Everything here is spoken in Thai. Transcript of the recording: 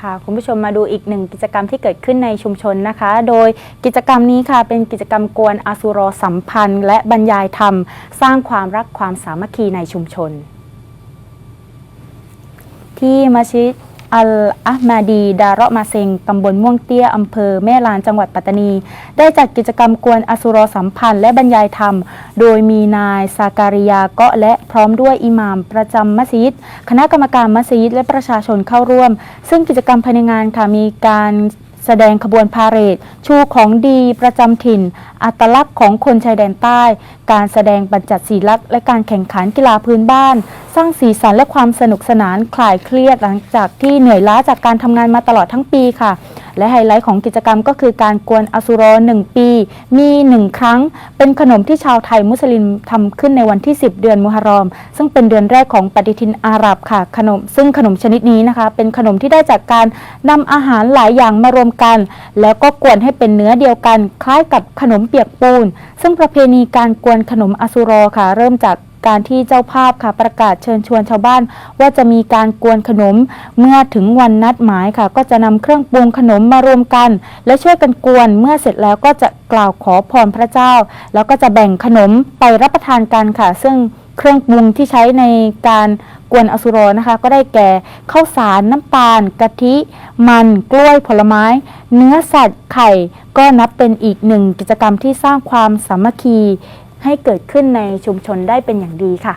พาคุณผู้ชมมาดูอีกหนึ่งกิจกรรมที่เกิดขึ้นในชุมชนนะคะ โดยกิจกรรมนี้ค่ะ เป็นกิจกรรมกวนอาสุรสัมพันธ์ และบรรยายธรรม สร้างความรักความสามัคคีในชุมชน ที่มัสยิด อัลอะมาดีดาระมาเซงตำบลม่วงเตี้ย อำเภอแม่ลานจังหวัดปัตตานี ได้จัดกิจกรรมกวนอสุรสัมพันธ์และบรรยายธรรม โดยมีนายซาการิยาเกาะและพร้อมด้วยอิหม่ามประจำมัสยิด คณะกรรมการมัสยิดและประชาชนเข้าร่วม ซึ่งกิจกรรมภายในงานค่ะมีการ สดงขบวนพาเหรดชูของดีประจำถิ่น อัตลักษณ์ของคนชายแดนใต้ การแสดงบรรจัดศีลักษณ์และการแข่งขันกีฬาพื้นบ้าน สร้างสีสันและความสนุกสนานคลายเครียดหลังจากที่เหนื่อยล้าจากการทำงานมาตลอดทั้งปีค่ะ และไฮไลท์ของกิจกรรมก็คือการกวนอสุรอหนึ่งปี มีหนึ่งครั้ง เป็นขนมที่ชาวไทยมุสลิมทำขึ้นในวันที่ 10 เดือนมุฮัรรอม ซึ่งเป็นเดือนแรกของปฏิทินอาหรับค่ะขนม ซึ่งขนมชนิดนี้นะคะ เป็นขนมที่ได้จากการนำอาหารหลายอย่างมารวมกัน แล้วก็กวนให้เป็นเนื้อเดียวกัน คล้ายกับขนมเปียกปูน ซึ่งประเพณีการกวนขนมอสุรอค่ะ เริ่มจาก การที่เจ้าภาพค่ะประกาศเชิญชวนชาวบ้าน ว่าจะมีการกวนขนมเมื่อถึงวันนัดหมายค่ะ ก็จะนำเครื่องปรุงขนมมารวมกัน และช่วยกันกวนเมื่อเสร็จแล้วก็จะกล่าวขอพรพระเจ้า แล้วก็จะแบ่งขนมไปรับประทานกันค่ะ ซึ่งเครื่องปรุงที่ใช้ในการกวนอสุรนะคะ ก็ได้แก่ข้าวสารน้ำตาล กะทิ มันกล้วยผลไม้ เนื้อสัตว์ไข่ ก็นับเป็นอีกหนึ่งกิจกรรมที่สร้างความสามัคคี ให้เกิดขึ้นในชุมชนได้เป็นอย่างดีค่ะ